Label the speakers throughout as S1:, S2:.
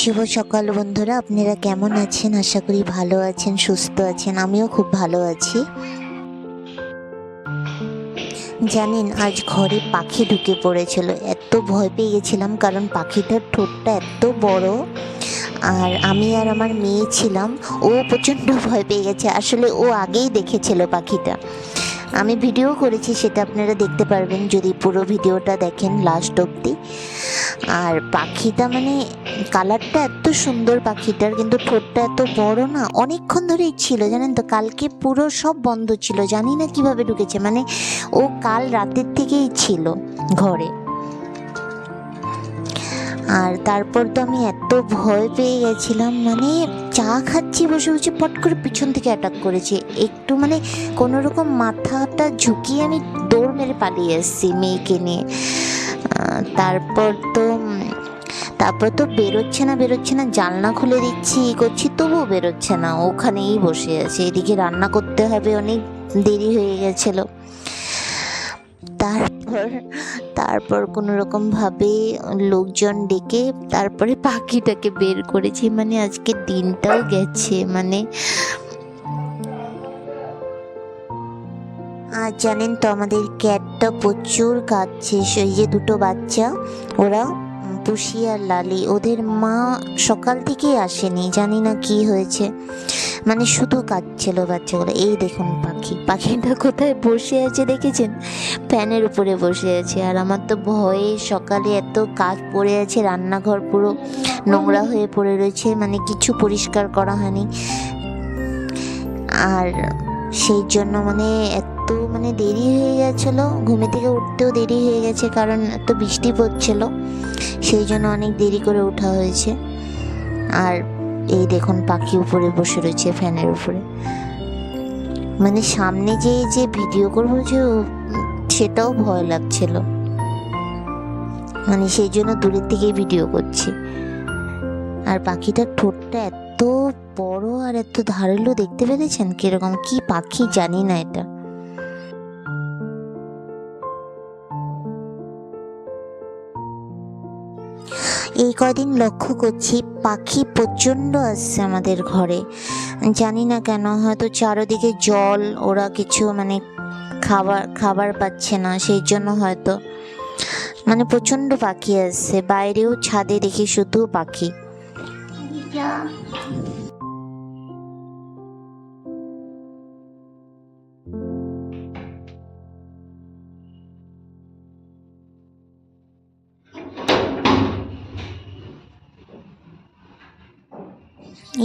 S1: শুভ সকাল বন্ধুরা, আপনারা কেমন আছেন? আশা করি ভালো আছেন, সুস্থ আছেন, আমিও খুব ভালো আছি। জানেন, আজ ঘরে পাখি ঢুকে পড়েছিল, এত ভয় পেয়ে গেছিলাম কারণ পাখিটার ঠোঁটটা এত বড়। আর আমি আর আমার মেয়ে ছিলাম, ও প্রচণ্ড ভয় পেয়ে গেছে, আসলে ও আগেই দেখেছিল পাখিটা। আমি ভিডিও করেছি, সেটা আপনারা দেখতে পারবেন, যদি পুরো ভিডিওটা দেখেন লাস্ট অবধি। আর পাখিটা মানে কালারটা এত সুন্দর পাখিটার, কিন্তু ঠোঁটটা এত বড় না, অনেকক্ষণ ধরেই ছিল, জানেন তো? কালকে পুরো সব বন্ধ ছিল, জানি না কীভাবে ঢুকেছে মানে ও কাল রাতের থেকেই ছিল ঘরে। আর তারপর তো আমি এত ভয় পেয়ে গেছিলাম মানে চা খাচ্ছি বসে বসে পট করে পিছন থেকে অ্যাটাক করেছে। একটু মানে কোনো রকম মাথাটা ঝুঁকিয়ে আমি দৌড় মেরে পালিয়ে এসেছি মেয়েকে নিয়ে। তারপর তো তারপর তো বেরোচ্ছে না বেরোচ্ছে না, জানলা খুলে দিচ্ছি, ই করছি, তবুও বেরোচ্ছে না, ওখানেই বসে আছে। এদিকে রান্না করতে হবে, অনেক দেরি হয়ে গেছিল। তারপর তারপর কোনো রকম ভাবে লোকজন ডেকে তারপরে পাখিটাকে বের করেছি। মানে আজকে দিনটাও গেছে মানে আর জানেন তো আমাদের ক্যাটটা প্রচুর কাঁদছে, সেই যে দুটো বাচ্চা, ওরা পুষি আর লালি, ওদের মা সকাল থেকেই আসেনি, জানি না কি হয়েছে। মানে শুধু কাঁদছিল বাচ্চাগুলো। এই দেখুন পাখি। পাখিটা কোথায় বসে আছে দেখেছেন? ফ্যানের উপরে বসে আছে। আর আমার তো ভয়ে সকালে এত কাজ পড়ে আছে, রান্নাঘর পুরো নোংরা হয়ে পড়ে রয়েছে মানে কিছু পরিষ্কার করা হয়নি। আর সেই জন্য মানে এত মানে দেরি হয়ে গেছিল, ঘুমে থেকে উঠতেও দেরি হয়ে গেছে, কারণ এত বৃষ্টি পড়ছিল। সেই জন্য অনেক দেরি করে ওঠা হয়েছে। আর এই দেখুন পাখি উপরে বসে রয়েছে, ফ্যানের উপরে। মানে সামনে যে যে ভিডিও করব যে, সেটাও ভয় লাগছিল। মানে সেই জন্য দূরের থেকেই ভিডিও করছি। আর পাখিটার ঠোঁটটা এত বড় আর এত ধারালো দেখতে পেরেছেন? কীরকম কি পাখি জানি না এটা। কদিন লক্ষ্য করছি, পাখি প্রচণ্ড আসছে আমাদের ঘরে। জানি না কেন, হয়তো চারোদিকে জল, ওরা কিছু মানে খাবার খাবার পাচ্ছে না, সেই জন্য হয়তো। মানে প্রচণ্ড পাখি আসছে, বাইরেও ছাদে দেখি শুধু পাখি।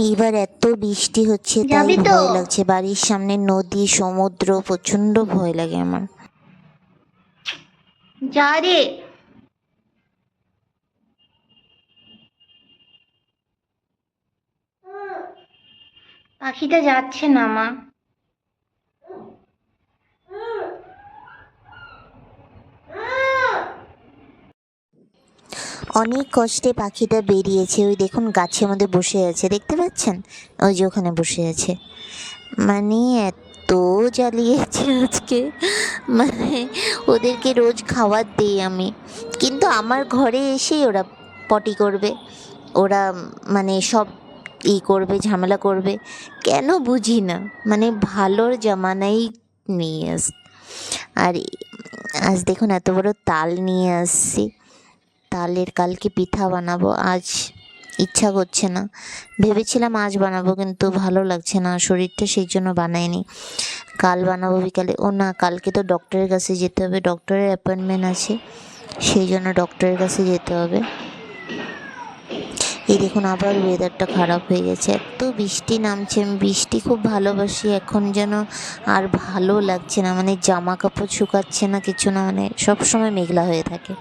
S1: এইবার এত বৃষ্টি হচ্ছে তাই ভয় লাগছে। বাড়ির সামনে নদী সমুদ্র প্রচণ্ড ভয় লাগে আমার।
S2: যা রে। পাখিটা যাচ্ছে না মা।
S1: অনেক কষ্টে পাখিটা বেরিয়েছে। ওই দেখুন গাছের মধ্যে বসে আছে, দেখতে পাচ্ছেন? ওই যে ওখানে বসে আছে। মানে এত জ্বালিয়েছে আজকে। মানে ওদেরকে রোজ খাবার দিই আমি। কিন্তু আমার ঘরে এসেই ওরা পটি করবে। ওরা মানে সব ই করবে, ঝামেলা করবে। কেন বুঝি না। মানে ভালোর জামানাই নিয়ে আস, আর আজ দেখুন এত বড় তাল নিয়ে আসছি। তালের কালকে পিঠা বানাবো, আজ ইচ্ছা করছে না। ভেবেছিলাম আজ বানাবো, কিন্তু ভালো লাগছে না, শরীরটা সেই জন্য বানায়নি কাল বানাবো বিকালে। ও না, কালকে তো ডক্টরের কাছে যেতে হবে ডক্টরের অ্যাপয়েন্টমেন্ট আছে, সেই জন্য ডক্টরের কাছে যেতে হবে। এই দেখুন, আবার ওয়েদারটা খারাপ হয়ে গেছে। এত বৃষ্টি নামছে, আমি বৃষ্টি খুব ভালোবাসি, এখন যেন আর ভালো লাগছে না। মানে জামা কাপড় শুকাচ্ছে না, কিছু না মানে সবসময় মেঘলা হয়ে থাকে।